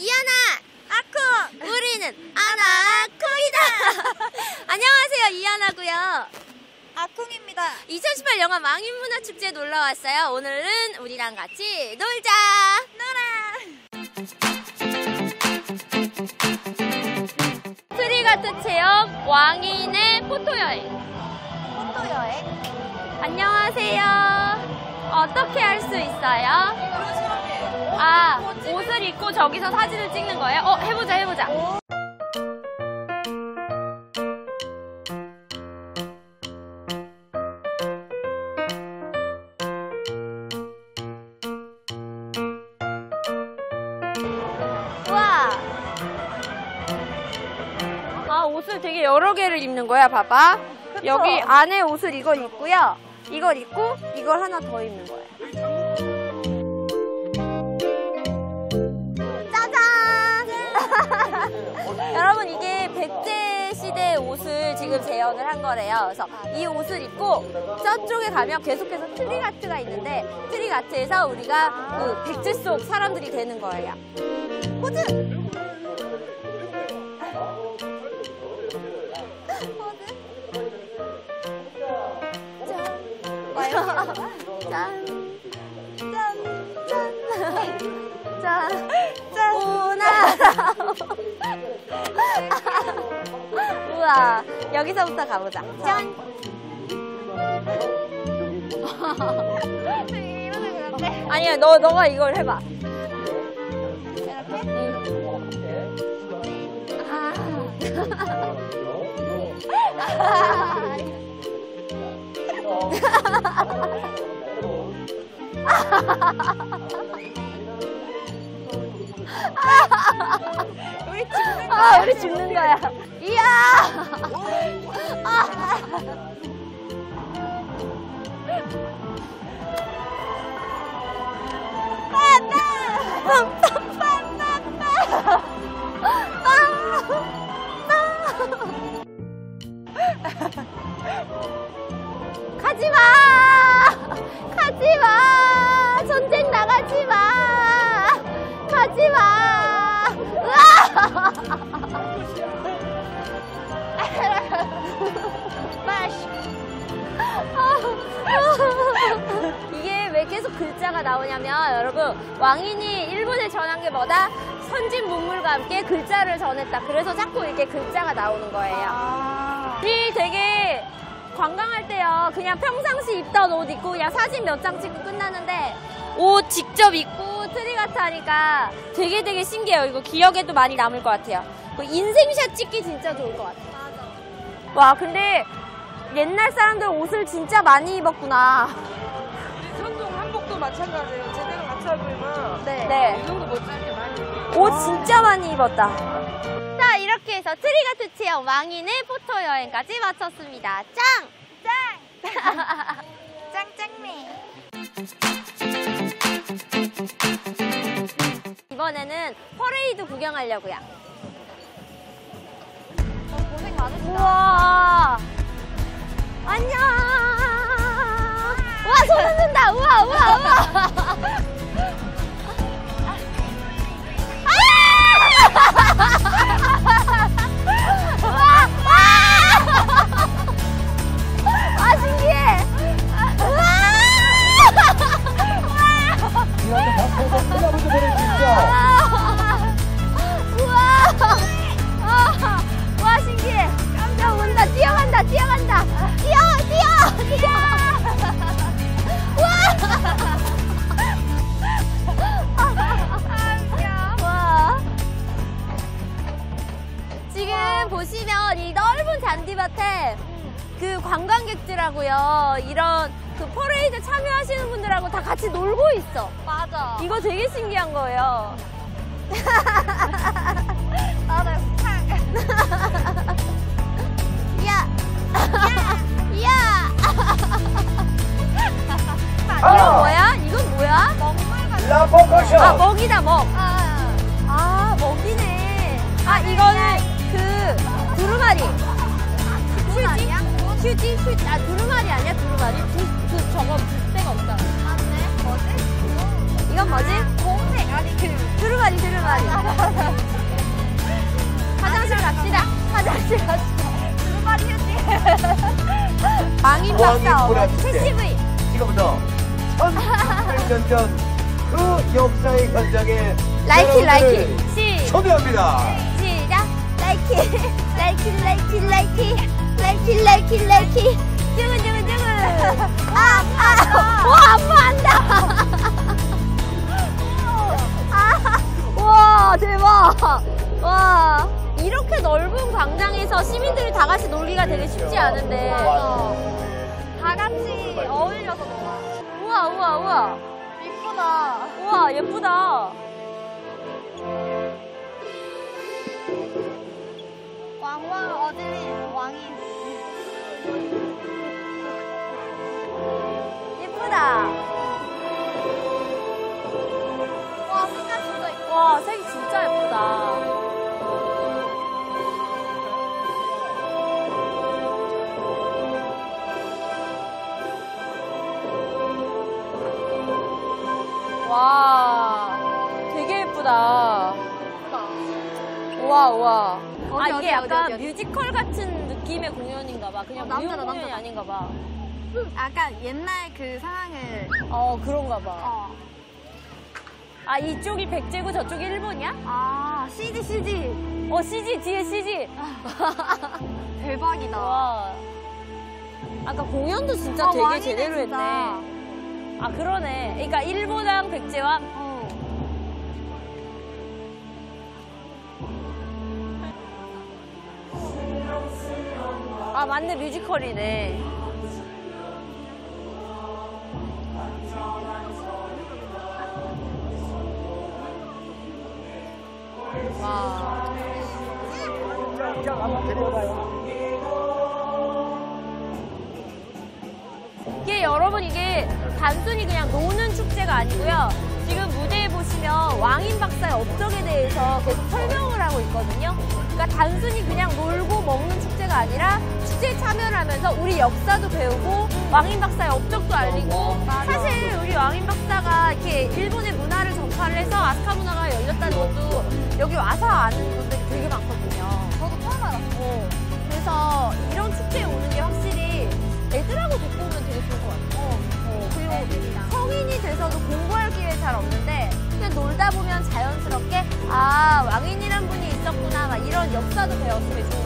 이하나 아쿠 우리는 아나쿠이다. 안녕하세요 이하나고요. 아쿵입니다. 2018 영화 망인문화축제에 놀러 왔어요. 오늘은 우리랑 같이 놀자. 놀아. 트리가트 체험 왕인의 포토여행. 포토 여행. 안녕하세요. 어떻게 할 수 있어요? 아 옷을 입고 저기서 사진을 찍는 거예요? 어 해보자 해보자. 우와. 아 옷을 되게 여러 개를 입는 거야 봐봐. 여기 안에 옷을 이걸 입고요. 이걸 입고 이걸 하나 더 입는 거예요 여러분 이게 백제 시대 옷을 지금 재현을 한 거래요. 그래서 이 옷을 입고 저쪽에 가면 계속해서 트리가트가 있는데 트리가트에서 우리가 그 백제 속 사람들이 되는 거예요. 포즈 짠, 짠, 짠, 짠, 짠, 오나 라. 우와, 여기서부터 가보자. 짠. 아니야, 너, 너가 이걸 해봐. 이렇게? 아. 우리 찍는 거. 아, 우리 죽는 거야. 이야! 아. 가지 글자가 나오냐면 여러분 왕인이 일본에 전한 게 뭐다? 선진 문물과 함께 글자를 전했다. 그래서 자꾸 이렇게 글자가 나오는 거예요. 아. 우리 되게 관광할 때요. 그냥 평상시 입던 옷 입고 그냥 사진 몇 장 찍고 끝나는데 옷 직접 입고 트리가트 하니까 되게 되게 신기해요. 이거 기억에도 많이 남을 것 같아요. 그 인생샷 찍기 진짜 좋을 것 같아요. 와 근데 옛날 사람들 옷을 진짜 많이 입었구나. 마찬가지예요. 제대로 입으면 네. 네. 이 정도 멋지게 많이 입어요. 옷 진짜 많이 입었다. 자, 이렇게 해서 트리가트 체험 왕인의 포토 여행까지 마쳤습니다. 짱! 짱. 짱짱미. 이번에는 퍼레이드 구경하려고요. 어, 고생 많으시다. 우와! 안녕! 우와, 손 흔든다! 우와, 우와, 보시면 이 넓은 잔디밭에 그 관광객들하고요, 이런 그 퍼레이드 참여하시는 분들하고 다 같이 놀고 있어. 맞아. 이거 되게 신기한 거예요. 나도 탕. 야! 야! 이건 뭐야? 이건 뭐야? 먹물 같은. 아, 먹이다, 먹. 아. 두루마리. 그건 아니야? 휴지? 휴지? 아, 두루마리 아니야? 두루마리? 두, 두, 저거 두대가 없잖아. 맞네? 뭐지? 이건 뭐지? 공색. 아니, 그. 두루마리, 두루마리. 화장실 갑시다. 화장실 갑시다. 두루마리 휴지. 망인 박사 어 CCV. 지금부터 1800년 전 그 역사의 현장에 라이키, 라이키. 시. 초대합니다. 라이키, 라이키, 라이키, 라이키, 라이키, 라이키. 쭈근, 쭈근, 쭈근. 아, 아, 와, 아파한다. 아, 와, 대박. 와, 이렇게 넓은 광장에서 시민들이 다 같이 놀기가 되게 쉽지 않은데. 다 같이 어울려서 놀아. 우와, 우와, 우와. 이쁘다. 우와, 예쁘다. 왕인. 예쁘다. 와 색깔 진짜 이쁘다. 와, 색이 진짜 예쁘다. 와, 되게 예쁘다. 우와, 우와. 어디, 아, 이게 어디, 약간 어디, 어디? 뮤지컬 같은 느낌의 공연인가 봐. 그냥 어, 남자다, 공연이 남자다. 아닌가 봐. 약간 옛날 그 상황을 어, 그런가 봐. 어. 아, 이쪽이 백제고 저쪽이 일본이야? 아 CG CG 어, CG, 뒤에 CG. 대박이다. 와. 아까 공연도 진짜 어, 되게 제대로 진짜. 했네. 아, 그러네. 그러니까 일본왕 백제왕. 아, 맞네. 뮤지컬이네. 와. 이게 여러분 이게 단순히 그냥 노는 축제가 아니고요. 지금 무대에 보시면 왕인 박사의 업적에 대해서 계속 설명을 하고 있거든요. 그러니까 단순히 그냥 놀고 먹는 축제 가 아니라 축제에 참여를 하면서 우리 역사도 배우고 왕인 박사의 업적도 알리고 사실 우리 왕인 박사가 이렇게 일본의 문화를 전파를 해서 아스카 문화가 열렸다는 것도 여기 와서 아는 분들이 되게 많거든요. 저도 처음 알았어. 어, 그래서 이런 축제에 오는 게 확실히 애들하고 데리고 오면 되게 좋을 것 같아요. 어, 그리고 애들이랑. 성인이 돼서도 공부할 기회 잘 없는데 그냥 놀다 보면 자연스럽게 아 왕인이란 분이 있었구나 막 이런 역사도 배웠으면 같아요.